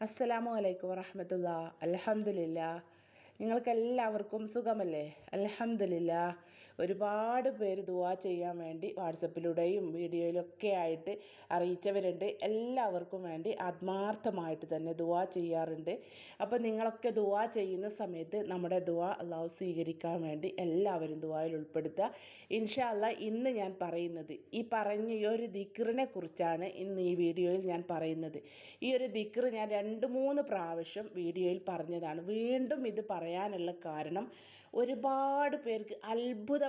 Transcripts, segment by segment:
അസ്സലാമു അലൈക്കും വറഹമത്തുള്ള. അലഹമില്ല നിങ്ങൾക്കെല്ലാവർക്കും സുഖമല്ലേ? അലഹമില്ല ഒരുപാട് പേര് ദുവാ ചെയ്യാൻ വേണ്ടി വാട്സപ്പിലൂടെയും വീഡിയോയിലൊക്കെ ആയിട്ട് അറിയിച്ചവരുണ്ട്. എല്ലാവർക്കും വേണ്ടി ആത്മാർത്ഥമായിട്ട് തന്നെ ദുവാ ചെയ്യാറുണ്ട്. അപ്പോൾ നിങ്ങളൊക്കെ ദുവാ ചെയ്യുന്ന സമയത്ത് നമ്മുടെ ദുവാ അള്ളാഹു സ്വീകരിക്കാൻ വേണ്ടി എല്ലാവരും ദുവായിൽ ഉൾപ്പെടുത്തുക. ഇൻഷാല്ല ഇന്ന് ഞാൻ പറയുന്നത് ഈ പറഞ്ഞ ഈ ഒരു ദിക്റിനെ കുറിച്ചാണ് ഇന്ന് ഈ വീഡിയോയിൽ ഞാൻ പറയുന്നത്. ഈ ഒരു ദിക്ർ ഞാൻ രണ്ട് മൂന്ന് പ്രാവശ്യം വീഡിയോയിൽ പറഞ്ഞതാണ്. വീണ്ടും ഇത് പറയാനുള്ള കാരണം ഒരുപാട് പേർക്ക്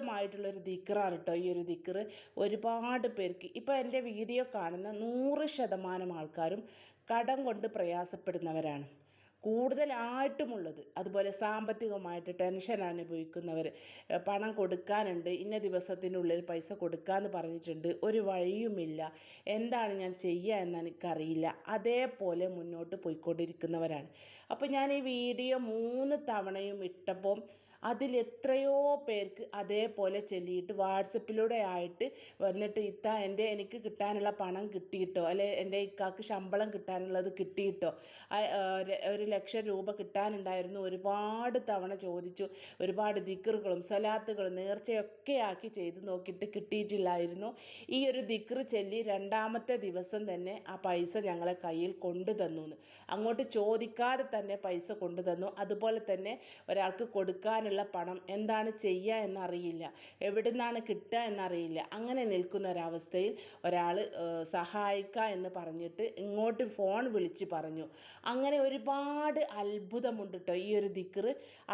അത്ഭുതമായിട്ടുള്ളൊരു ദിക്റാണ് കേട്ടോ ഈ ഒരു ദിക്കറ് ഒരുപാട് പേർക്ക് ഇപ്പോൾ എന്റെ വീഡിയോ കാണുന്ന നൂറ് ശതമാനം ആൾക്കാരും കടം കൊണ്ട് പ്രയാസപ്പെടുന്നവരാണ്. കൂടുതലായിട്ടുമുള്ളത്. അതുപോലെ സാമ്പത്തികമായിട്ട് ടെൻഷൻ അനുഭവിക്കുന്നവർ പണം കൊടുക്കാനുണ്ട് ഇന്ന ദിവസത്തിനുള്ളിൽ പൈസ കൊടുക്കാമെന്ന് പറഞ്ഞിട്ടുണ്ട് ഒരു വഴിയുമില്ല എന്താണ് ഞാൻ ചെയ്യുക എന്ന് എനിക്കറിയില്ല അതേപോലെ മുന്നോട്ട് പോയിക്കൊണ്ടിരിക്കുന്നവരാണ്. അപ്പോൾ ഞാൻ ഈ വീഡിയോ മൂന്ന് തവണയും ഇട്ടപ്പോൾ അതിൽ എത്രയോ പേർക്ക് അതേപോലെ ചൊല്ലിയിട്ട് വാട്സപ്പിലൂടെ ആയിട്ട് വന്നിട്ട് ഇത്ത എന്റെ എനിക്ക് കിട്ടാനുള്ള പണം കിട്ടിയിട്ടോ? അല്ലെ എന്റെ ഇക്കാക്ക് ശമ്പളം കിട്ടാനുള്ളത് കിട്ടിയിട്ടോ? ഒരു ലക്ഷം രൂപ കിട്ടാനുണ്ടായിരുന്നു. ഒരുപാട് തവണ ചോദിച്ചു. ഒരുപാട് ദിക്കറുകളും സലാത്തുകളും നേർച്ചയൊക്കെ ആക്കി ചെയ്ത് നോക്കിയിട്ട് കിട്ടിയിട്ടില്ലായിരുന്നു. ഈ ഒരു ദിക്കറ് ചൊല്ലി രണ്ടാമത്തെ ദിവസം തന്നെ ആ പൈസ ഞങ്ങളെ കയ്യിൽ കൊണ്ടു തന്നു അങ്ങോട്ട് ചോദിക്കാതെ തന്നെ പൈസ കൊണ്ടു തന്നു. അതുപോലെ തന്നെ ഒരാൾക്ക് കൊടുക്കാനുള്ള ഉള്ള പണം എന്താണ് ചെയ്യുക എന്നറിയില്ല. എവിടെ നിന്നാണ് കിട്ടുക എന്നറിയില്ല. അങ്ങനെ നിൽക്കുന്ന ഒരവസ്ഥയിൽ ഒരാൾ സഹായിക്കുക എന്ന് പറഞ്ഞിട്ട് ഇങ്ങോട്ട് ഫോൺ വിളിച്ച് പറഞ്ഞു. അങ്ങനെ ഒരുപാട് അത്ഭുതമുണ്ട് കേട്ടോ ഈ ഒരു ദിക്ർ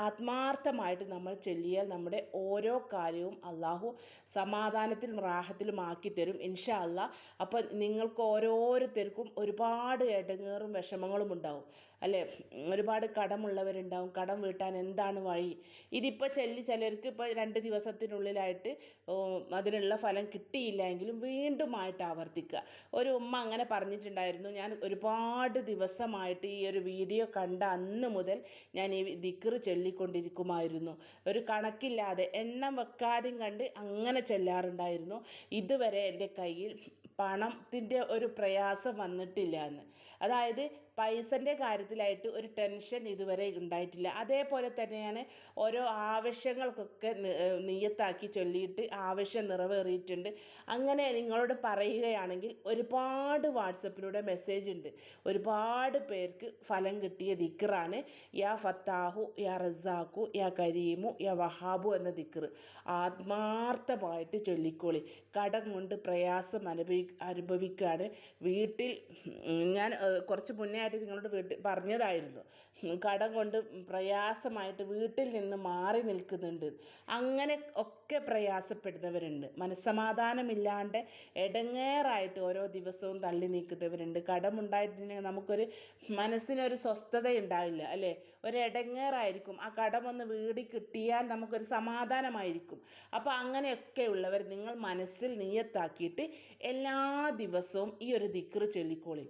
ആത്മാർത്ഥമായിട്ട് നമ്മൾ ചൊല്ലിയാൽ നമ്മുടെ ഓരോ കാര്യവും അള്ളാഹു സമാധാനത്തിലും റാഹത്തിലും ആക്കി തരും ഇൻഷാ അല്ല അപ്പോൾ നിങ്ങൾക്ക് ഓരോരുത്തർക്കും ഒരുപാട് ഇടങ്ങേറും വിഷമങ്ങളും ഉണ്ടാവും. അല്ലേ? ഒരുപാട് കടമുള്ളവരുണ്ടാവും. കടം വീട്ടാൻ എന്താണ് വഴി? ഇതിപ്പോൾ ചെല്ലി ചിലർക്ക് ഇപ്പോൾ രണ്ട് ദിവസത്തിനുള്ളിലായിട്ട് അതിനുള്ള ഫലം കിട്ടിയില്ല എങ്കിലും വീണ്ടുമായിട്ട് ആവർത്തിക്കുക. ഒരു ഉമ്മ അങ്ങനെ പറഞ്ഞിട്ടുണ്ടായിരുന്നു. ഞാൻ ഒരുപാട് ദിവസമായിട്ട് ഈ ഒരു വീഡിയോ കണ്ട അന്ന് മുതൽ ഞാൻ ഈ ദിക്ർ ചൊല്ലിക്കൊണ്ടിരിക്കുമായിരുന്നു. ഒരു കണക്കില്ലാതെ എണ്ണം വെക്കാതെയും കണ്ട് അങ്ങനെ ചൊല്ലാറുണ്ടായിരുന്നു. ഇതുവരെ എന്റെ കയ്യിൽ പണത്തിന്റെ ഒരു പ്രയാസം വന്നിട്ടില്ല എന്ന്. അതായത് പൈസന്റെ കാര്യത്തിലായിട്ട് ഒരു ടെൻഷൻ ഇതുവരെ ഉണ്ടായിട്ടില്ല. അതേപോലെ തന്നെയാണ് ഓരോ ആവശ്യങ്ങൾക്കൊക്കെ നിയത്താക്കി ചൊല്ലിയിട്ട് ആവശ്യം നിറവേറിയിട്ടുണ്ട്. അങ്ങനെ നിങ്ങളോട് പറയുകയാണെങ്കിൽ ഒരുപാട് വാട്സപ്പിലൂടെ മെസ്സേജ് ഉണ്ട്. ഒരുപാട് പേർക്ക് ഫലം കിട്ടിയ ദിക്റാണ്. യാ ഫത്താഹു യാ റസാഖു യാ കരീമു യാ വഹാബു എന്ന ദിക്ർ. ആത്മാർത്ഥമായിട്ട് ചൊല്ലിക്കോളി. കടം കൊണ്ട് പ്രയാസം അനുഭവി അനുഭവിക്കുകയാണ്. വീട്ടിൽ ഞാൻ കുറച്ച് മുന്നേ ആയിട്ട് നിങ്ങളോട് വീട്ടിൽ പറഞ്ഞതായിരുന്നു. കടം കൊണ്ട് പ്രയാസമായിട്ട് വീട്ടിൽ നിന്ന് മാറി നിൽക്കുന്നുണ്ട്. അങ്ങനെ ഒക്കെ പ്രയാസപ്പെടുന്നവരുണ്ട്. മനസ്സമാധാനമില്ലാണ്ട് ഇടങ്ങേറായിട്ട് ഓരോ ദിവസവും തള്ളി നീക്കുന്നവരുണ്ട്. കടമുണ്ടായിട്ടുണ്ടെങ്കിൽ നമുക്കൊരു മനസ്സിനൊരു സ്വസ്ഥത ഉണ്ടാവില്ല അല്ലേ? ഒരു ഇടങ്ങേറായിരിക്കും ആ കടമൊന്ന് വീടി കിട്ടിയാൽ നമുക്കൊരു സമാധാനമായിരിക്കും. അപ്പോൾ അങ്ങനെയൊക്കെ ഉള്ളവർ നിങ്ങൾ മനസ്സിൽ നീയത്താക്കിയിട്ട് എല്ലാ ദിവസവും ഈ ഒരു ദിക്ർ ചൊല്ലിക്കോളി.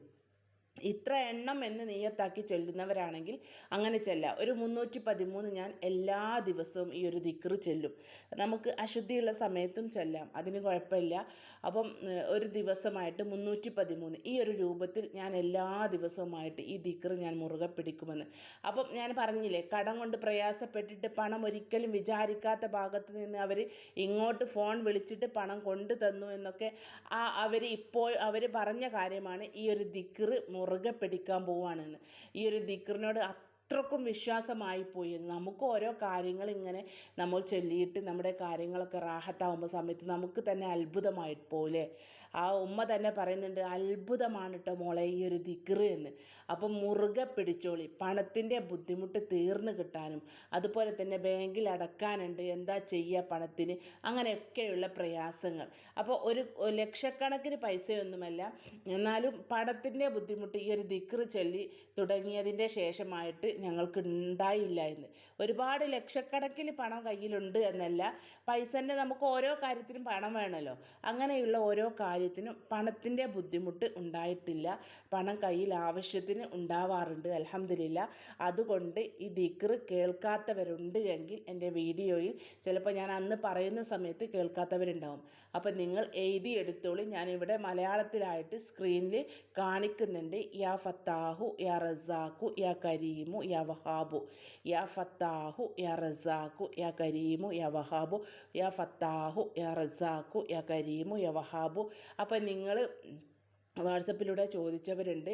ഇത്ര എണ്ണം എന്ന് നീയത്താക്കി ചൊല്ലുന്നവരാണെങ്കിൽ അങ്ങനെ ചെല്ലാം. ഒരു മുന്നൂറ്റി പതിമൂന്ന് ഞാൻ എല്ലാ ദിവസവും ഈ ഒരു ദിക്ർ ചൊല്ലും. നമുക്ക് അശുദ്ധിയുള്ള സമയത്തും ചൊല്ലാം. അതിന് കുഴപ്പമില്ല. അപ്പം ഒരു ദിവസമായിട്ട് മുന്നൂറ്റി പതിമൂന്ന് ഈ ഒരു രൂപത്തിൽ ഞാൻ എല്ലാ ദിവസവുമായിട്ട് ഈ ദിക്ർ ഞാൻ മുറുകെ പിടിക്കുമെന്ന്. അപ്പം ഞാൻ പറഞ്ഞില്ലേ കടം കൊണ്ട് പ്രയാസപ്പെട്ടിട്ട് പണം ഒരിക്കലും വിചാരിക്കാത്ത ഭാഗത്ത് നിന്ന് അവർ ഇങ്ങോട്ട് ഫോൺ വിളിച്ചിട്ട് പണം കൊണ്ടു തന്നു എന്നൊക്കെ ആ അവർ ഇപ്പോൾ അവർ പറഞ്ഞ കാര്യമാണ് ഈ ഒരു ദിക്ർ മുറുകെ പിടിക്കാൻ പോവുകയാണെന്ന് ഈ ഒരു ദിക്റിനോട് അത്രക്കും വിശ്വാസമായി പോയി. നമുക്ക് ഓരോ കാര്യങ്ങൾ ഇങ്ങനെ നമ്മൾ ചൊല്ലിയിട്ട് നമ്മുടെ കാര്യങ്ങളൊക്കെ റാഹത്താവുമ്പോൾ സമയത്ത് നമുക്ക് തന്നെ അത്ഭുതമായി പോലെ ആ ഉമ്മ തന്നെ പറയുന്നുണ്ട് അത്ഭുതമാണ് കേട്ടോ മോളെ ഈ ഒരു ദിക്റ് എന്ന്. അപ്പം മുറുകെ പിടിച്ചോളി. പണത്തിന്റെ ബുദ്ധിമുട്ട് തീർന്നു കിട്ടാനും അതുപോലെ തന്നെ ബാങ്കിൽ അടക്കാനുണ്ട് എന്താ ചെയ്യുക പണത്തിന് അങ്ങനെയൊക്കെയുള്ള പ്രയാസങ്ങൾ. അപ്പോൾ ഒരു ലക്ഷക്കണക്കിന് പൈസയൊന്നുമല്ല എന്നാലും പണത്തിന്റെ ബുദ്ധിമുട്ട് ഈ ഒരു ദിക്റ് ചൊല്ലി തുടങ്ങിയതിന്റെ ശേഷമായിട്ട് ഞങ്ങൾക്ക് ഉണ്ടായില്ല എന്ന്. ഒരുപാട് ലക്ഷക്കണക്കിന് പണം കയ്യിലുണ്ട് എന്നല്ല പൈസന്റെ നമുക്ക് ഓരോ കാര്യത്തിനും പണം വേണമല്ലോ. അങ്ങനെയുള്ള ഓരോ കാര്യം കാര്യത്തിനും പണത്തിന്റെ ബുദ്ധിമുട്ട് ഉണ്ടായിട്ടില്ല. പണം കയ്യിൽ ആവശ്യത്തിന് ഉണ്ടാവാറുണ്ട് അലഹമില്ല അതുകൊണ്ട് ഈ ദിക്ർ കേൾക്കാത്തവരുണ്ട് എങ്കിൽ എന്റെ വീഡിയോയിൽ ചിലപ്പോൾ ഞാൻ അന്ന് പറയുന്ന സമയത്ത് കേൾക്കാത്തവരുണ്ടാവും. അപ്പോൾ നിങ്ങൾ എഴുതി എടുത്തോളൂ. ഞാനിവിടെ മലയാളത്തിലായിട്ട് സ്ക്രീനിൽ കാണിക്കുന്നുണ്ട്. യാ ഫത്താഹു യാ റസാഖു യാ കരീമു യാ വഹാബു. യാ ഫത്താഹു യാ റസാഖു യാ കരീമു യാ വഹാബു. യാ ഫത്താഹു യാ റസാഖു യാ കരീമു യാ വഹാബു. അപ്പം നിങ്ങൾ വാട്സപ്പിലൂടെ ചോദിച്ചവരുണ്ട്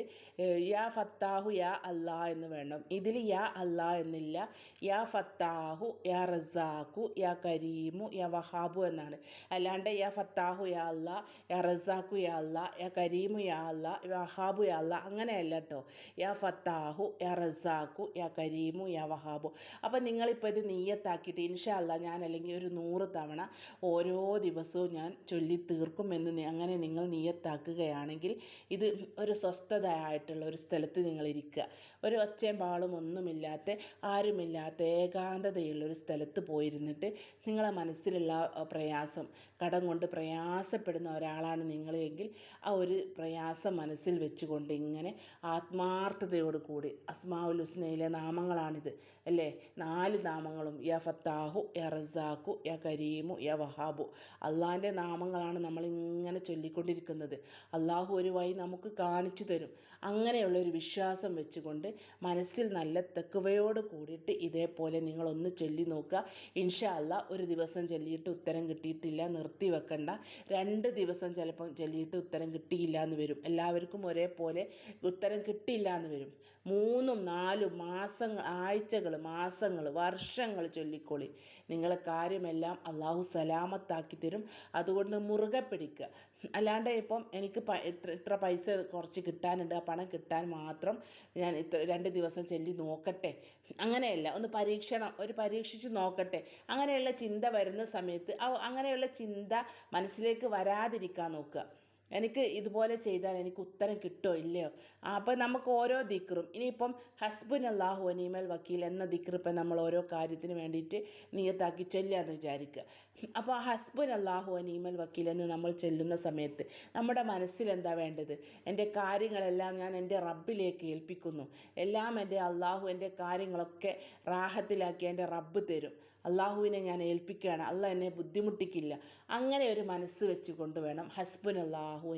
യാ ഫത്താഹു യാ അല്ലാ എന്ന് വേണം. ഇതിൽ യാ അല്ലാ എന്നില്ല. യാ ഫത്താഹു യാ റസാഖു യാ കരീമു യാ വഹാബു എന്നാണ്. അല്ലാണ്ട് യാ ഫത്താഹു യാ അല്ലാ യാ റസാഖു യാ അല്ലാ യാ കരീമു യാ അല്ലാ വഹാബു യാ അല്ലാ അങ്ങനെയല്ല കേട്ടോ യാ ഫത്താഹു യാ റസാഖു യാ കരീമു യാ വഹാബു. അപ്പം നിങ്ങളിപ്പോൾ ഇത് നീയത്താക്കിയിട്ട് ഇൻഷാ അല്ല ഞാൻ അല്ലെങ്കിൽ ഒരു നൂറ് തവണ ഓരോ ദിവസവും ഞാൻ ചൊല്ലി തീർക്കുമെന്ന് അങ്ങനെ നിങ്ങൾ നീയത്താക്കുകയാണെങ്കിൽ ഇത് ഒരു സ്വസ്ഥതയായിട്ടുള്ള ഒരു സ്ഥലത്ത് നിങ്ങൾ ഇരിക്കുക ഒരു ഒച്ചയും പാളും ഒന്നുമില്ലാത്ത ആരുമില്ലാത്ത ഏകാന്തതയുള്ള ഒരു സ്ഥലത്ത് പോയിരുന്നിട്ട് നിങ്ങളെ മനസ്സിലുള്ള പ്രയാസം കടം കൊണ്ട് പ്രയാസപ്പെടുന്ന ഒരാളാണ് നിങ്ങളെങ്കിൽ ആ ഒരു പ്രയാസം മനസ്സിൽ വെച്ചുകൊണ്ട് ഇങ്ങനെ ആത്മാർത്ഥതയോട് കൂടി അസ്മാഉൽ ഹുസ്നയിലെ നാമങ്ങളാണിത് അല്ലേ? നാല് നാമങ്ങളും യ ഫത്താഹു യ റസാഖു യ കരീമു യ വഹാബു. അള്ളാഹിന്റെ നാമങ്ങളാണ് നമ്മളിങ്ങനെ ചൊല്ലിക്കൊണ്ടിരിക്കുന്നത്. അള്ളാഹു ഒരു വഴി നമുക്ക് കാണിച്ചു തരും. അങ്ങനെയുള്ള ഒരു വിശ്വാസം വെച്ചുകൊണ്ട് മനസ്സിൽ നല്ല തെക്കുവയോട് കൂടിയിട്ട് ഇതേപോലെ നിങ്ങളൊന്ന് ചൊല്ലി നോക്കുക. ഇൻഷാ അല്ല ഒരു ദിവസം ചൊല്ലിയിട്ട് ഉത്തരം കിട്ടിയിട്ടില്ല നിർത്തി വെക്കണ്ട. രണ്ട് ദിവസം ചിലപ്പം ചൊല്ലിയിട്ട് ഉത്തരം കിട്ടിയില്ല എന്ന് വരും. എല്ലാവർക്കും ഒരേപോലെ ഉത്തരം കിട്ടിയില്ല എന്ന് വരും. മൂന്നും നാലും മാസങ്ങൾ ആഴ്ചകൾ മാസങ്ങൾ വർഷങ്ങൾ ചൊല്ലിക്കോളി നിങ്ങളെ കാര്യമെല്ലാം അള്ളാഹു സലാമത്താക്കി തരും. അതുകൊണ്ട് മുറുകെ പിടിക്കുക അല്ലാണ്ട് ഇപ്പം എനിക്ക് ഇത്ര ഇത്ര പൈസ കുറച്ച് കിട്ടാനുണ്ട്. ആ പണം കിട്ടാൻ മാത്രം ഞാൻ ഇത്ര രണ്ട് ദിവസം ചൊല്ലി നോക്കട്ടെ. അങ്ങനെയല്ല. ഒന്ന് പരീക്ഷണം ഒരു പരീക്ഷിച്ച് നോക്കട്ടെ. അങ്ങനെയുള്ള ചിന്ത വരുന്ന സമയത്ത് അങ്ങനെയുള്ള ചിന്ത മനസ്സിലേക്ക് വരാതിരിക്കാൻ നോക്കുക. എനിക്ക് ഇതുപോലെ ചെയ്താൽ എനിക്ക് ഉത്തരം കിട്ടുമോ ഇല്ലയോ? അപ്പം നമുക്ക് ഓരോ ദിക്റും. ഇനിയിപ്പം ഹസ്ബൻ അള്ളാഹു അനീമൽ വക്കീൽ എന്ന ദിക്ർ നമ്മൾ ഓരോ കാര്യത്തിന് വേണ്ടിയിട്ട് നിയത്താക്കി ചൊല്ലുകയെന്ന് വിചാരിക്കുക. അപ്പോൾ ഹസ്ബുൻ അള്ളാഹു അനീമൽ വക്കീൽ എന്ന് നമ്മൾ ചെല്ലുന്ന സമയത്ത് നമ്മുടെ മനസ്സിൽ എന്താ വേണ്ടത്? എന്റെ കാര്യങ്ങളെല്ലാം ഞാൻ എന്റെ റബ്ബിലേക്ക് ഏൽപ്പിക്കുന്നു. എല്ലാം എന്റെ അള്ളാഹു എന്റെ കാര്യങ്ങളൊക്കെ റാഹത്തിലാക്കി എന്റെ റബ്ബ് തരും. അള്ളാഹുവിനെ ഞാൻ ഏൽപ്പിക്കുകയാണ്. അല്ല എന്നെ ബുദ്ധിമുട്ടിക്കില്ല. അങ്ങനെ ഒരു മനസ്സ് വെച്ചുകൊണ്ട് വേണം ഹസ്ബുൻ അള്ളാഹു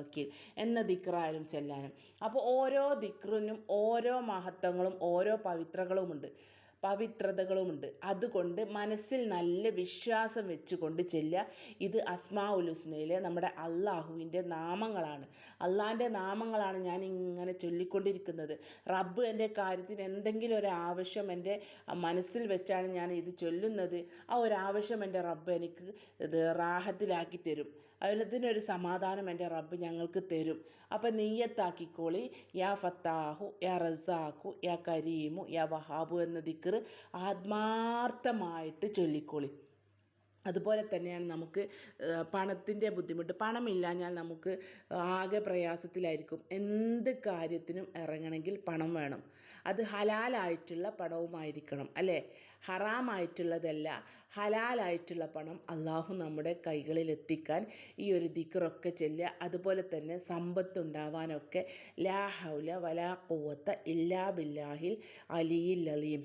വക്കീൽ എന്ന ദിക്റായാലും ചെല്ലാനും. അപ്പോൾ ഓരോ ദിക്റിനും ഓരോ മഹത്വങ്ങളും ഓരോ പവിത്രകളുമുണ്ട് പവിത്രതകളുമുണ്ട്. അതുകൊണ്ട് മനസ്സിൽ നല്ല വിശ്വാസം വെച്ചുകൊണ്ട് ചെല്ലുക. ഇത് അസ്മാ ഉലുസ്നയിലെ നമ്മുടെ അള്ളാഹുവിന്റെ നാമങ്ങളാണ്. അള്ളാഹിന്റെ നാമങ്ങളാണ് ഞാൻ ഇങ്ങനെ ചൊല്ലിക്കൊണ്ടിരിക്കുന്നത്. റബ്ബ് എന്റെ കാര്യത്തിന് എന്തെങ്കിലും ഒരു ആവശ്യം എന്റെ മനസ്സിൽ വെച്ചാണ് ഞാൻ ഇത് ചൊല്ലുന്നത്. ആ ഒരു ആവശ്യം എന്റെ റബ്ബ് എനിക്ക് ഇത് റാഹത്തിലാക്കി തരും. അതിനൊരു സമാധാനം എന്റെ റബ്ബ് ഞങ്ങൾക്ക് തരും. അപ്പം നെയ്യത്താക്കിക്കോളി. യാ ഫത്താഹു യാ റസാഖു യാ കരീമു യാ വഹാബു എന്ന ദിക്കർ ആത്മാർത്ഥമായിട്ട് ചൊല്ലിക്കോളി. അതുപോലെ തന്നെയാണ് നമുക്ക് പണത്തിന്റെ ബുദ്ധിമുട്ട്. പണമില്ലാഞ്ഞാൽ നമുക്ക് ആകെ പ്രയാസത്തിലായിരിക്കും. എന്ത് കാര്യത്തിനും ഇറങ്ങണമെങ്കിൽ പണം വേണം. അത് ഹലാലായിട്ടുള്ള പണവുമായിരിക്കണം അല്ലേ? ഹറാമായിട്ടുള്ളതല്ല ഹലാലായിട്ടുള്ള പണം അള്ളാഹു നമ്മുടെ കൈകളിൽ എത്തിക്കാൻ ഈ ഒരു ദിക്റൊക്കെ ചെല്ലുക. അതുപോലെ തന്നെ സമ്പത്തുണ്ടാവാനൊക്കെ ലാ ഹൗല വലാ ഖുവത്ത ഇല്ലാ ബില്ലാഹിൽ അലിയിൽ അലിയും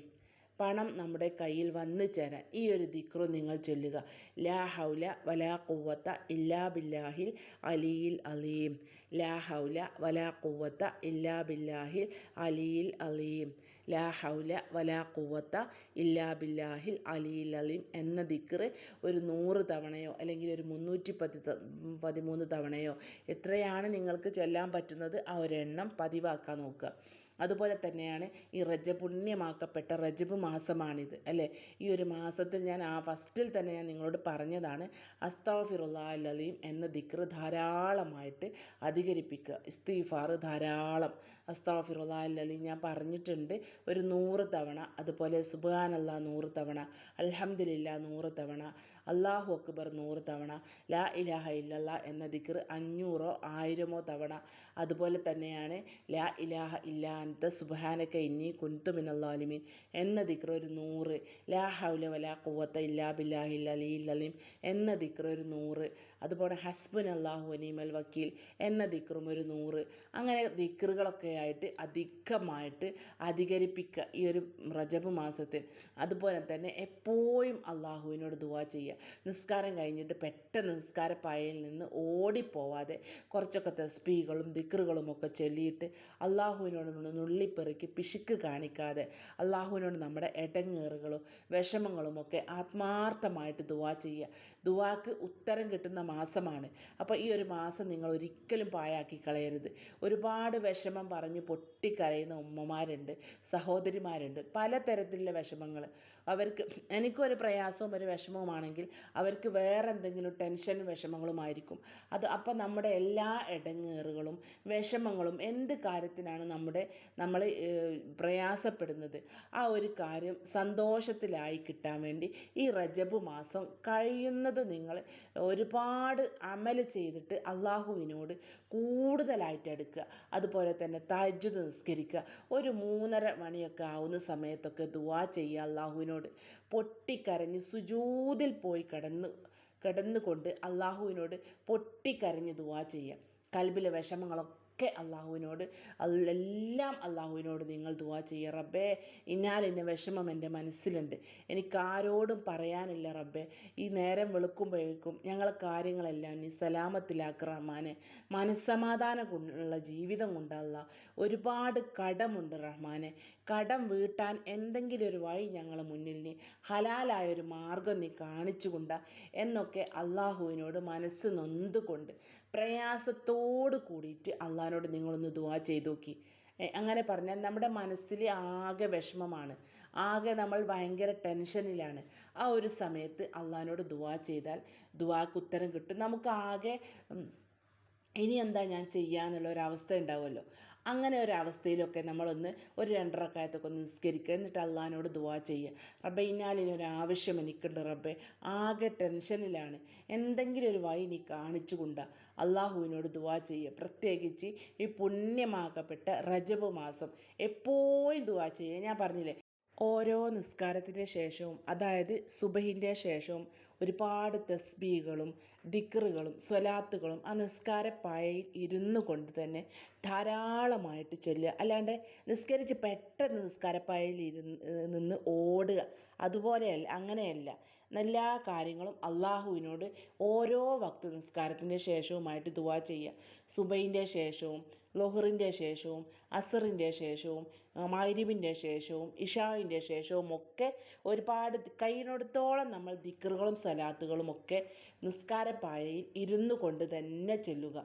പണം നമ്മുടെ കയ്യിൽ വന്നു ചേരാൻ ഈ ഒരു ദിക്റു നിങ്ങൾ ചൊല്ലുക. ലാ ഹൗല വലാ കുവത്ത ഇല്ലാ ബില്ലാഹിൽ അലിയിൽ അലീം. ലാ ഹൗല വലാ കുവത്ത ഇല്ലാ ബില്ലാഹിൽ അലിയിൽ അലീം. ലാ ഹൗല വലാ കുവത്ത ഇല്ലാ ബില്ലാഹിൽ അലിയിൽ അലീം എന്ന ദിക്റ് ഒരു നൂറ് തവണയോ അല്ലെങ്കിൽ ഒരു മുന്നൂറ്റി പതി പതിമൂന്ന് തവണയോ എത്രയാണ് നിങ്ങൾക്ക് ചൊല്ലാൻ പറ്റുന്നത് ആ ഒരെണ്ണം പതിവാക്കാൻ നോക്കുക. അതുപോലെ തന്നെയാണ് ഈ റജ പുണ്യമാക്കപ്പെട്ട റജബ് മാസമാണിത് അല്ലേ? ഈ ഒരു മാസത്തിൽ ഞാൻ ആ ഫസ്റ്റിൽ തന്നെ ഞാൻ നിങ്ങളോട് പറഞ്ഞതാണ് അസ്താഫിറുല്ലാലീം എന്ന ദിക്ർ ധാരാളമായിട്ട് അധികരിപ്പിക്കുക ഇസ്തീഫാർ ധാരാളം. അസ്താഫിറുല്ലാലീം ഞാൻ പറഞ്ഞിട്ടുണ്ട് ഒരു നൂറ് തവണ അതുപോലെ സുബാനല്ല നൂറ് തവണ അലഹമ്മദില്ല നൂറ് തവണ അള്ളാഹു അക്ബർ നൂറ് തവണ ലാ ഇലാഹ ഇല്ലല്ല എന്ന ദിക്ർ അഞ്ഞൂറോ ആയിരമോ തവണ അതുപോലെ തന്നെയാണ് ലാ ഇലാഹ ഇല്ലാ അൻത സുബ്ഹാനക ഇന്നി കുന്തു മിനല്ലാലിമീൻ എന്ന ദിക്ർ ഒരു നൂറ് ലാ ഹൗല വലാ ഖുവത്ത ഇല്ലാ ബില്ലാഹിൽ അലിയിൽ അലീം എന്ന ദിക്ർ ഒരു നൂറ് അതുപോലെ ഹസ്ബൻ അള്ളാഹു അനീമൽ വക്കീൽ എന്ന ദിക്റും ഒരു നൂറ്. അങ്ങനെ ദിക്റുകളൊക്കെ ആയിട്ട് അധികമായിട്ട് അധികരിപ്പിക്കുക ഈ ഒരു റജബ് മാസത്തിൽ. അതുപോലെ തന്നെ എപ്പോഴും അള്ളാഹുവിനോട് ദുവാ ചെയ്യുക. നിസ്കാരം കഴിഞ്ഞിട്ട് പെട്ടെന്ന് നിസ്കാരപ്പായയിൽ നിന്ന് ഓടിപ്പോവാതെ കുറച്ചൊക്കെ തസ്ബീകളും ദിക്റുകളും ഒക്കെ ചൊല്ലിയിട്ട് അള്ളാഹുവിനോട് നുള്ളിപ്പെറുക്കി പിശുക്ക് കാണിക്കാതെ അള്ളാഹുവിനോട് നമ്മുടെ എടങ്ങേറുകളും വിഷമങ്ങളും ഒക്കെ ആത്മാർത്ഥമായിട്ട് ദുവാ ചെയ്യുക. ദുവാക്ക് ഉത്തരം കിട്ടുന്ന മാസമാണ്. അപ്പോൾ ഈ ഒരു മാസം നിങ്ങൾ ഒരിക്കലും പാഴാക്കി കളയരുത്. ഒരുപാട് വിഷമം പറഞ്ഞ് പൊട്ടിക്കരയുന്ന ഉമ്മമാരുണ്ട് സഹോദരിമാരുണ്ട് പലതരത്തിലുള്ള വിഷമങ്ങൾ അവർക്ക് എനിക്കൊരു പ്രയാസവും ഒരു വിഷമവുമാണെങ്കിൽ അവർക്ക് വേറെ എന്തെങ്കിലും ടെൻഷനും വിഷമങ്ങളുമായിരിക്കും. അത് അപ്പം നമ്മുടെ എല്ലാ ഇടങ്ങേറുകളും വിഷമങ്ങളും എന്ത് കാര്യത്തിനാണ് നമ്മുടെ നമ്മൾ പ്രയാസപ്പെടുന്നത്? ആ ഒരു കാര്യം സന്തോഷത്തിലായി കിട്ടാൻ വേണ്ടി ഈ റജബ് മാസം കഴിയുന്നത് നിങ്ങൾ ഒരുപാട് അമൽ ചെയ്തിട്ട് അള്ളാഹുവിനോട് കൂടുതലായിട്ട് എടുക്കുക. അതുപോലെ തന്നെ തഹജ്ജുദ് നിസ്കരിക്കുക. ഒരു മൂന്നര മണിയൊക്കെ ആവുന്ന സമയത്തൊക്കെ ദുആ ചെയ്യുക അള്ളാഹുവിനോട്. പൊട്ടിക്കരഞ്ഞ് സുജൂദിൽ പോയി കിടന്ന് കിടന്നുകൊണ്ട് അള്ളാഹുവിനോട് പൊട്ടിക്കരഞ്ഞ് ദുആ ചെയ്യുക. കൽബിലെ വിഷമങ്ങളൊക്കെ അള്ളാഹുവിനോട് എല്ലാം അള്ളാഹുവിനോട് നിങ്ങൾ ദുആ ചെയ്യുക. റബ്ബേ ഇന്നാലിന്ന വിഷമം എന്റെ മനസ്സിലുണ്ട്. എനിക്കാരോടും പറയാനില്ല റബ്ബേ. ഈ നേരം വെളുക്കുമ്പോഴേക്കും ഞങ്ങളെ കാര്യങ്ങളെല്ലാം നീ സലാമത്തിലാക്ക മനസ്സമാധാനം കൊണ്ടുള്ള ജീവിതം കൊണ്ടല്ല. ഒരുപാട് കടമുണ്ട് റഹ്മാനെ. കടം വീട്ടാൻ എന്തെങ്കിലും ഒരു വഴി ഞങ്ങളെ മുന്നിൽ നീ ഹലാലായ ഒരു മാർഗം നീ കാണിച്ചു കൊണ്ട. എന്നൊക്കെ അള്ളാഹുവിനോട് മനസ്സ് നൊന്തുകൊണ്ട് പ്രയാസത്തോട് കൂടിയിട്ട് അള്ളഹാനോട് നിങ്ങളൊന്ന് ദുവാ ചെയ്ത് നോക്കി. അങ്ങനെ പറഞ്ഞാൽ നമ്മുടെ മനസ്സിൽ ആകെ വിഷമമാണ്. ആകെ നമ്മൾ ഭയങ്കര ടെൻഷനിലാണ്. ആ ഒരു സമയത്ത് അള്ളഹാനോട് ദുവാ ചെയ്താൽ ദുവാക്ക് ഉത്തരം കിട്ടും. നമുക്ക് ആകെ ഇനി എന്താ ഞാൻ ചെയ്യുക എന്നുള്ള ഒരു അവസ്ഥ ഉണ്ടാവുമല്ലോ. അങ്ങനെ ഒരു അവസ്ഥയിലൊക്കെ നമ്മളൊന്ന് ഒരു രണ്ടരക്കായത്തൊക്കെ ഒന്ന് നിസ്കരിക്കുക. എന്നിട്ട് അള്ളഹാനോട് ദുവാ ചെയ്യുക. റബ്ബെ ഇന്നാലിനൊരു ആവശ്യം എനിക്കുണ്ട് റബ്ബെ. ആകെ ടെൻഷനിലാണ്. എന്തെങ്കിലും ഒരു വഴി നീ കാണിച്ചു കൊണ്ട. അള്ളാഹുവിനോട് ദുവാ ചെയ്യുക. പ്രത്യേകിച്ച് ഈ പുണ്യമാക്കപ്പെട്ട റജബ് മാസം എപ്പോഴും ദുവാ ചെയ്യുക. ഞാൻ പറഞ്ഞില്ലേ ഓരോ നിസ്കാരത്തിന്റെ ശേഷവും അതായത് സുബഹിന്റെ ശേഷവും ഒരുപാട് തസ്ബീകളും ദിക്റുകളും സ്വലാത്തുകളും ആ നിസ്കാരപ്പായയിൽ ഇരുന്നു കൊണ്ട് തന്നെ ധാരാളമായിട്ട് ചൊല്ലുക. അല്ലാണ്ട് നിസ്കരിച്ച് പെട്ടെന്ന് നിസ്കാരപ്പായയിൽ ഇരുന്ന് നിന്ന് ഓടുക. അതുപോലെയല്ല അങ്ങനെയല്ല. എല്ലാ കാര്യങ്ങളും അള്ളാഹുവിനോട് ഓരോ വക്ത നിസ്കാരത്തിന്റെ ശേഷവുമായിട്ട് ദുവാ ചെയ്യുക. സുബൈന്റെ ശേഷവും ലൊഹറിന്റെ ശേഷവും അസറിന്റെ ശേഷവും മൈരിബിന്റെ ശേഷവും ഇഷാവിന്റെ ശേഷവും ഒക്കെ ഒരുപാട് കഴിയുന്നിടത്തോളം നമ്മൾ ദിക്കറുകളും സലാത്തുകളും ഒക്കെ നിസ്കാരപ്പായയിൽ ഇരുന്നു കൊണ്ട് തന്നെ ചെല്ലുക.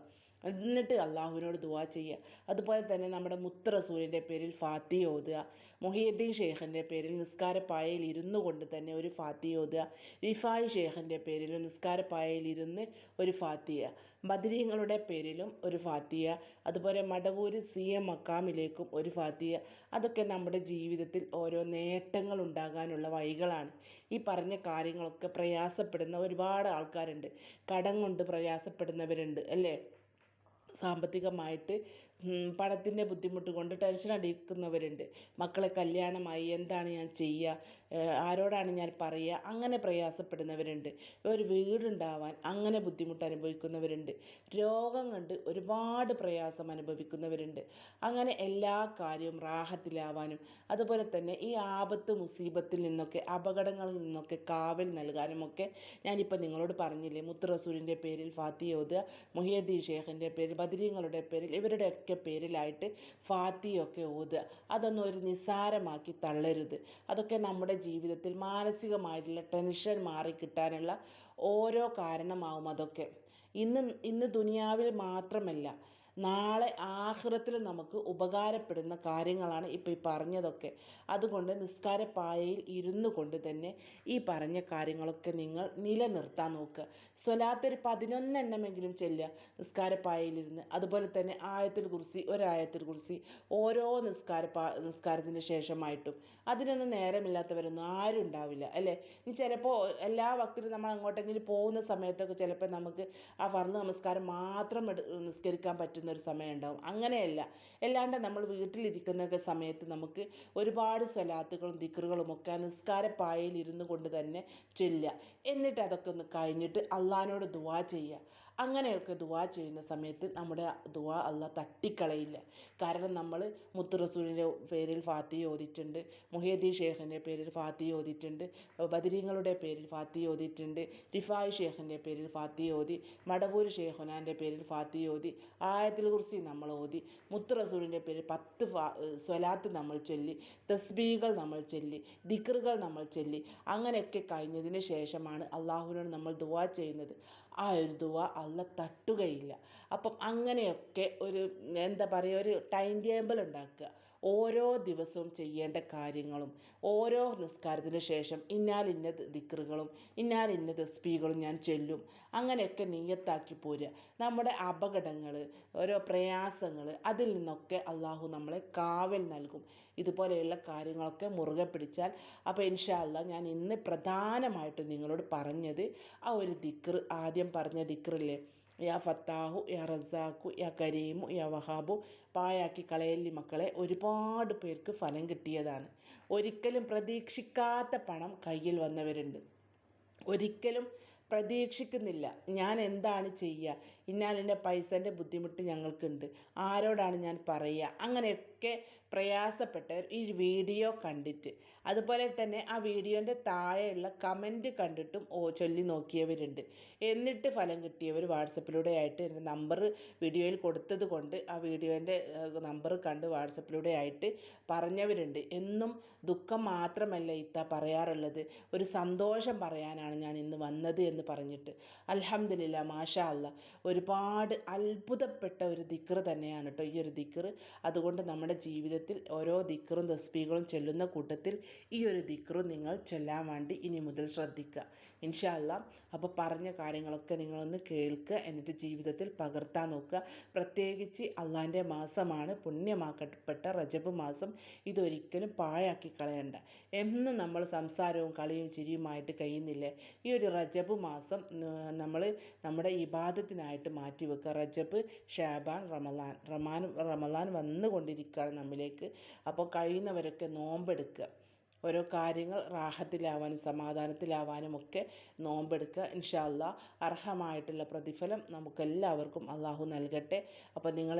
എന്നിട്ട് അള്ളാഹുവിനോട് ദുവാ ചെയ്യുക. അതുപോലെ തന്നെ നമ്മുടെ മുത്ത് റസൂലിന്റെ പേരിൽ ഫാത്തി ഓതുക. മൊഹീദ്ദീൻ ഷേഖിന്റെ പേരിൽ നിസ്കാരപ്പായയിൽ ഇരുന്നു കൊണ്ട് തന്നെ ഒരു ഫാത്തി ഓതുക. റിഫായ് ഷേഖിന്റെ പേരിൽ നിസ്കാരപ്പായയിൽ ഇരുന്ന് ഒരു ഫാത്തിയ. ബദരീങ്ങളുടെ പേരിലും ഒരു ഫാത്തിയ അതുപോലെ മടവൂര് സി എം മക്കാമിലേക്കും ഒരു ഫാത്തിയ അതൊക്കെ നമ്മുടെ ജീവിതത്തിൽ ഓരോ നേട്ടങ്ങൾ ഉണ്ടാകാനുള്ള വഴികളാണ്. ഈ പറഞ്ഞ കാര്യങ്ങളൊക്കെ പ്രയാസപ്പെടുന്ന ഒരുപാട് ആൾക്കാരുണ്ട്. കടം കൊണ്ട് പ്രയാസപ്പെടുന്നവരുണ്ട് അല്ലേ? സാമ്പത്തികമായിട്ട് പണത്തിന്റെ ബുദ്ധിമുട്ട് കൊണ്ട് ടെൻഷൻ അടിക്കുന്നവരുണ്ട്. മക്കളെ കല്യാണമായി എന്താണ് ഞാൻ ചെയ്യുക? ആരോടാണ് ഞാൻ പറയുക? അങ്ങനെ പ്രയാസപ്പെടുന്നവരുണ്ട്. ഒരു വീടുണ്ടാവാൻ അങ്ങനെ ബുദ്ധിമുട്ട് അനുഭവിക്കുന്നവരുണ്ട് രോഗം കണ്ട് ഒരുപാട് പ്രയാസം അനുഭവിക്കുന്നവരുണ്ട്. അങ്ങനെ എല്ലാ കാര്യവും റാഹത്തിലാവാനും അതുപോലെ തന്നെ ഈ ആപത്ത് മുസീബത്തിൽ നിന്നൊക്കെ അപകടങ്ങളിൽ നിന്നൊക്കെ കാവൽ നൽകാനുമൊക്കെ ഞാനിപ്പോൾ നിങ്ങളോട് പറഞ്ഞില്ലേ? മുത്ത് റസൂലിന്റെ പേരിൽ ഫാത്തി ഓതുക മുഹിയദ്ദീൻ ഷേഖിന്റെ പേരിൽ ബദരീങ്ങളുടെ പേരിൽ ഇവരുടെയൊക്കെ പേരിലായിട്ട് ഫാത്തിയൊക്കെ ഓതുക. അതൊന്നും ഒരു നിസ്സാരമാക്കി തള്ളരുത്. അതൊക്കെ നമ്മുടെ ജീവിതത്തിൽ മാനസികമായിട്ടുള്ള ടെൻഷൻ മാറിക്കിട്ടാനുള്ള ഓരോ കാരണമാവും അതൊക്കെ. ഇന്ന് ഇന്ന് ദുനിയാവിൽ മാത്രമല്ല നാളെ ആഹ്റത്തിൽ നമുക്ക് ഉപകാരപ്പെടുന്ന കാര്യങ്ങളാണ് ഇപ്പോൾ ഈ പറഞ്ഞതൊക്കെ. അതുകൊണ്ട് നിസ്കാരപ്പായയിൽ ഇരുന്നു കൊണ്ട് തന്നെ ഈ പറഞ്ഞ കാര്യങ്ങളൊക്കെ നിങ്ങൾ നിലനിർത്താൻ നോക്കുക. സ്വലാത്ത് ഒരു പതിനൊന്നെണ്ണമെങ്കിലും ചെല്ലുക നിസ്കാരപ്പായയിലിരുന്ന്. അതുപോലെ തന്നെ ആയത്തിൽ കുറിച്ച് ഒരായത്തിൽ കുറിച്ച് ഓരോ നിസ്കാര നിസ്കാരത്തിന് ശേഷമായിട്ടും. അതിനൊന്നും നേരമില്ലാത്തവരൊന്നും ആരും ഉണ്ടാവില്ല അല്ലേ? ഇനി ചിലപ്പോൾ എല്ലാ വക്തിലും നമ്മൾ അങ്ങോട്ടെങ്കിലും പോകുന്ന സമയത്തൊക്കെ ചിലപ്പോൾ നമുക്ക് ആ വർണ നമസ്കാരം മാത്രം നിസ്കരിക്കാൻ പറ്റുന്ന പറ്റുന്ന ഒരു സമയം ഉണ്ടാവും അങ്ങനെയല്ല. അല്ലാണ്ട് നമ്മൾ വീട്ടിലിരിക്കുന്ന സമയത്ത് നമുക്ക് ഒരുപാട് സ്വലാത്തുകളും ദിക്റുകളും ഒക്കെ നിസ്കാരപ്പായയിൽ ഇരുന്നു കൊണ്ട് തന്നെ ചൊല്ലുക. എന്നിട്ട് അതൊക്കെ ഒന്ന് കഴിഞ്ഞിട്ട് അള്ളഹാനോട് ദുവാ ചെയ്യുക. അങ്ങനെയൊക്കെ ദുആ ചെയ്യുന്ന സമയത്ത് നമ്മുടെ ദുആ അല്ല തട്ടിക്കളയില്ല. കാരണം നമ്മൾ മുത്ത് റസൂലിന്റെ പേരിൽ ഫാത്തി ഓതിയിട്ടുണ്ട് മുഹിയദ്ദീൻ ഷേഖിന്റെ പേരിൽ ഫാത്തി ഓതിയിട്ടുണ്ട് ബദരീങ്ങളുടെ പേരിൽ ഫാത്തി ഓതിയിട്ടുണ്ട് റിഫായ് ഷേഖിന്റെ പേരിൽ ഫാത്തി ഓതി മടവൂർ ഷേഖുനാന്റെ പേരിൽ ഫാത്തി ഓതി ആയത്തിൽ കുറിച്ച് നമ്മൾ ഓതി മുത്ത് റസൂലിന്റെ പേരിൽ പത്ത് ഫാ സ്വലാത്ത് നമ്മൾ ചൊല്ലി തസ്ബീകൾ നമ്മൾ ചൊല്ലി ദിക്റുകൾ നമ്മൾ ചൊല്ലി അങ്ങനെയൊക്കെ കഴിഞ്ഞതിന് ശേഷമാണ് അള്ളാഹുവിനോട് നമ്മൾ ദുആ ചെയ്യുന്നത്. ആ ഒരു അല്ല തട്ടുകയില്ല. അപ്പം അങ്ങനെയൊക്കെ ഒരു എന്താ പറയുക ഒരു ടൈം ടേബിൾ ഉണ്ടാക്കുക. ഓരോ ദിവസവും ചെയ്യേണ്ട കാര്യങ്ങളും ഓരോ നിസ്കാരത്തിന് ശേഷം ഇന്നാലിന്ന ദിക്റുകളും ഇന്നാലിന്ന തസ്ബീകളും ഞാൻ ചൊല്ലും. അങ്ങനെയൊക്കെ നീയത്താക്കി പോരുക. നമ്മുടെ അപകടങ്ങൾ ഓരോ പ്രയാസങ്ങൾ അതിൽ നിന്നൊക്കെ അള്ളാഹു നമ്മളെ കാവൽ നൽകും. ഇതുപോലെയുള്ള കാര്യങ്ങളൊക്കെ മുറുകെ പിടിച്ചാൽ അപ്പോൾ ഇൻഷാല്ല ഞാൻ ഇന്ന് പ്രധാനമായിട്ടും നിങ്ങളോട് പറഞ്ഞത് ആ ഒരു ദിക്ർ ആദ്യം പറഞ്ഞ ദിക്റില്ലേ? യാ ഫത്താഹു യാ റസാഖു യാ കരീമു യാ വഹാബു പായാക്കി കളയല്ലി മക്കളെ ഒരുപാട് പേർക്ക് ഫലം കിട്ടിയതാണ്. ഒരിക്കലും പ്രതീക്ഷിക്കാത്ത പണം കയ്യിൽ വന്നവരുണ്ട്. ഒരിക്കലും പ്രതീക്ഷിക്കുന്നില്ല. ഞാൻ എന്താണ് ചെയ്യുക? ഇന്നാലിന്റെ പൈസന്റെ ബുദ്ധിമുട്ട് ഞങ്ങൾക്കുണ്ട്. ആരോടാണ് ഞാൻ പറയുക? അങ്ങനെയൊക്കെ പ്രയാസപ്പെട്ടവർ ഈ വീഡിയോ കണ്ടിട്ട്. അതുപോലെ തന്നെ ആ വീഡിയോന്റെ താഴെയുള്ള കമന്റ് കണ്ടിട്ടും ഓ ചൊല്ലി നോക്കിയവരുണ്ട്. എന്നിട്ട് ഫലം കിട്ടിയവർ വാട്സപ്പിലൂടെ ആയിട്ട് എന്റെ നമ്പർ വീഡിയോയിൽ കൊടുത്തത് കൊണ്ട് ആ വീഡിയോന്റെ നമ്പർ കണ്ട് വാട്സപ്പിലൂടെ ആയിട്ട് പറഞ്ഞവരുണ്ട്. എന്നും ദുഃഖം മാത്രമല്ല ഇത്ത പറയാറുള്ളത്. ഒരു സന്തോഷം പറയാനാണ് ഞാൻ ഇന്ന് വന്നത് എന്ന് പറഞ്ഞിട്ട്. അലഹമില്ല മാഷാ അല്ല ഒരുപാട് അത്ഭുതപ്പെട്ട ഒരു ദിക്ർ തന്നെയാണ് കേട്ടോ ഈ ഒരു ദിക്ർ അതുകൊണ്ട് നമ്മുടെ ജീവിതത്തിൽ ഓരോ ദിക്റും തസ്ബീകളും ചൊല്ലുന്ന കൂട്ടത്തിൽ ഈ ഒരു ദിക്റും നിങ്ങൾ ചൊല്ലാൻ വേണ്ടി ഇനി മുതൽ ശ്രദ്ധിക്കുക ഇൻഷാ അല്ലാ. അപ്പോൾ പറഞ്ഞ കാര്യങ്ങളൊക്കെ നിങ്ങളൊന്ന് കേൾക്കുക എന്നിട്ട് ജീവിതത്തിൽ പകർത്താൻ നോക്കുക. പ്രത്യേകിച്ച് അള്ളാന്റെ മാസമാണ് പുണ്യമാക്കപ്പെട്ട റജബ് മാസം. ഇതൊരിക്കലും പാഴാക്കി കളയണ്ട. എന്നും നമ്മൾ സംസാരവും കളിയും ചിരിയുമായിട്ട് കഴിയുന്നില്ലേ? ഈ ഒരു റജബ് മാസം നമ്മൾ നമ്മുടെ ഇബാദത്തിനായിട്ട് മാറ്റി വെക്കുക. റജബ് ഷാബാൻ റമലാൻ റമാൻ റമലാൻ വന്നുകൊണ്ടിരിക്കുകയാണ് നമ്മിലേക്ക്. അപ്പോൾ കഴിയുന്നവരൊക്കെ നോമ്പെടുക്കുക. ഓരോ കാര്യങ്ങൾ റാഹത്തിലാവാനും സമാധാനത്തിലാവാനും ഒക്കെ നോമ്പെടുക്കുക. ഇൻഷാല്ല അർഹമായിട്ടുള്ള പ്രതിഫലം നമുക്കെല്ലാവർക്കും അള്ളാഹു നൽകട്ടെ. അപ്പോൾ നിങ്ങൾ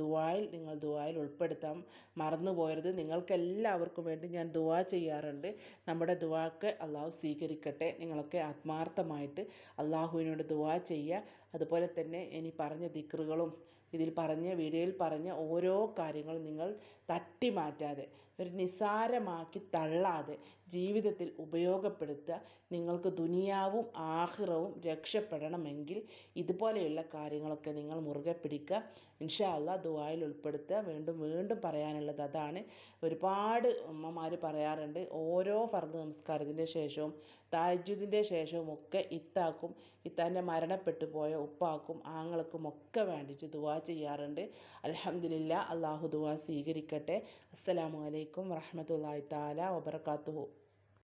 ദുവായിൽ നിങ്ങൾ ദുവായിൽ ഉൾപ്പെടുത്താൻ മറന്നു പോയരുത് നിങ്ങൾക്കെല്ലാവർക്കും വേണ്ടി ഞാൻ ദുവാ ചെയ്യാറുണ്ട്. നമ്മുടെ ദുവാക്ക് അള്ളാഹു സ്വീകരിക്കട്ടെ. നിങ്ങളൊക്കെ ആത്മാർത്ഥമായിട്ട് അള്ളാഹുവിനോട് ദുവാ ചെയ്യുക. അതുപോലെ തന്നെ ഇനി പറഞ്ഞ ദിക്റുകളും ഇതിൽ പറഞ്ഞ വീഡിയോയിൽ പറഞ്ഞ ഓരോ കാര്യങ്ങളും നിങ്ങൾ തട്ടി മാറ്റാതെ ഒരു നിസാരമാക്കി തള്ളാതെ ജീവിതത്തിൽ ഉപയോഗപ്പെടുത്തുക നിങ്ങൾക്ക് ദുനിയാവും ആഹിറവും രക്ഷപ്പെടണമെങ്കിൽ ഇതുപോലെയുള്ള കാര്യങ്ങളൊക്കെ നിങ്ങൾ മുറുകെ പിടിക്കുക. ഇൻഷാ അള്ളാ ദുബായിൽ ഉൾപ്പെടുത്തുക. വീണ്ടും വീണ്ടും പറയാനുള്ളത് അതാണ്. ഒരുപാട് അമ്മമാർ പറയാറുണ്ട് ഓരോ ഫർദ് നമസ്കാരത്തിന്റെ ശേഷവും താജ്ജുദിന്റെ ശേഷവും ഒക്കെ ഇത്താക്കും ഇത്താന്റെ മരണപ്പെട്ടു പോയ ഉപ്പാക്കും ആങ്ങൾക്കും ഒക്കെ വേണ്ടിയിട്ട് ദുവാ ചെയ്യാറുണ്ട്. അലഹമില്ല അള്ളാഹു ദുവാ സ്വീകരിക്കട്ടെ. അസ്സലാമു അലൈക്കും വറഹമത്തല്ലാഹി താല വബർക്കാത്തുഹു